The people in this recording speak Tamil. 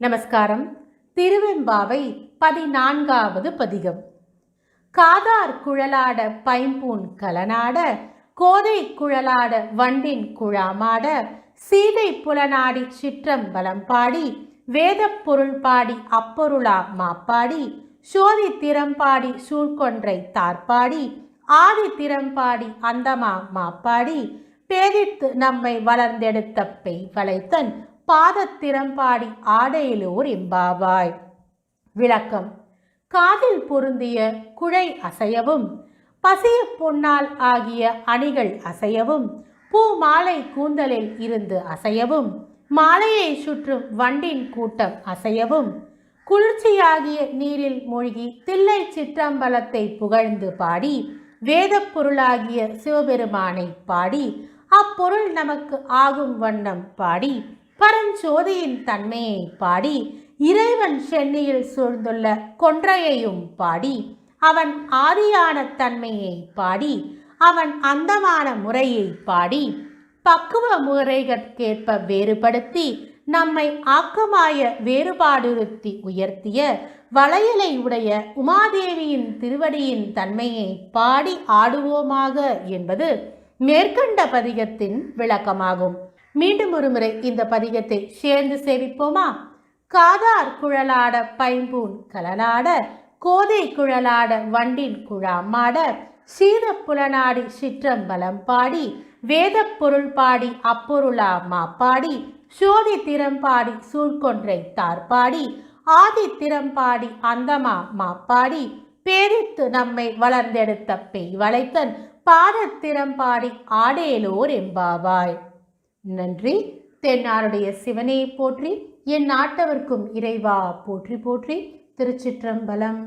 நமஸ்காரம். திருவெம்பாவை பதினான்காவது பதிகம். காதார் குழலாட பைம்பூன் கலனாட கோதை குழலாட வண்டின் குழாமாட சீதை புலனாடி சிற்றம் பாடி வேதப் பொருள் பாடி அப்பொருளா மாப்பாடி சோதி திறம்பாடி சூழ்கொன்றை தார்ப்பாடி ஆதி திறம்பாடி அந்தமா மாப்பாடி பேதித்து நம்மை வளர்ந்தெடுத்த பெய் வளைத்தன் பாதத்திறம்பாடி ஆடையிலோர் எம்பாவாய் விளக்கம். காதில் பொருந்திய குழை அசையவும் பசிய பொன்னால் ஆகிய அணிகள் அசையவும் பூ மாலை கூந்தலில் இருந்து அசையவும் மாலையை சுற்றும் வண்டின் கூட்டம் அசையவும் குளிர்ச்சியாகிய நீரில் மூழ்கி தில்லை சிற்றம்பலத்தை புகழ்ந்து பாடி வேதப் பொருளாகிய சிவபெருமானை பாடி அப்பொருள் நமக்கு ஆகும் வண்ணம் பாடி பரஞ்சோதியின் தன்மையை பாடி இறைவன் சென்னியில் சூழ்ந்துள்ள கொன்றையையும் பாடி அவன் ஆதியான தன்மையை பாடி அவன் அந்தமான முறையை பாடி பக்குவ முறைகற்கேற்ப வேறுபடுத்தி நம்மை ஆக்கமாய வேறுபாடுறுத்தி உயர்த்திய வளையலை உடைய உமாதேவியின் திருவடியின் தன்மையை பாடி ஆடுவோமாக என்பது மேற்கண்ட பதிகத்தின் விளக்கமாகும். மீண்டும் ஒருமுறை இந்த பதிகத்தை சேர்ந்து சேவிப்போமா காதார் குழலாட பைம்பூன் கலலாட கோதை குழலாட வண்டின் குழாமாட சீத புலனாடி சிற்றம்பலம் பாடி வேதப் பொருள் பாடி அப்பொருளா மாப்பாடி சோதி திறம்பாடி சூழ்கொன்றை தார்பாடி ஆதி திறம்பாடி அந்தமா மாப்பாடி பேரித்து நம்மை வளர்ந்தெடுத்த பெய் வளைத்தன் பாதத்திறம்பாடி ஆடேலோர் எம்பாவாய். நன்றி. தென்னாருடைய சிவனே போற்றி என் நாட்டவர்க்கும் இறைவா போற்றி போற்றி. திருச்சிற்றம்பலம்.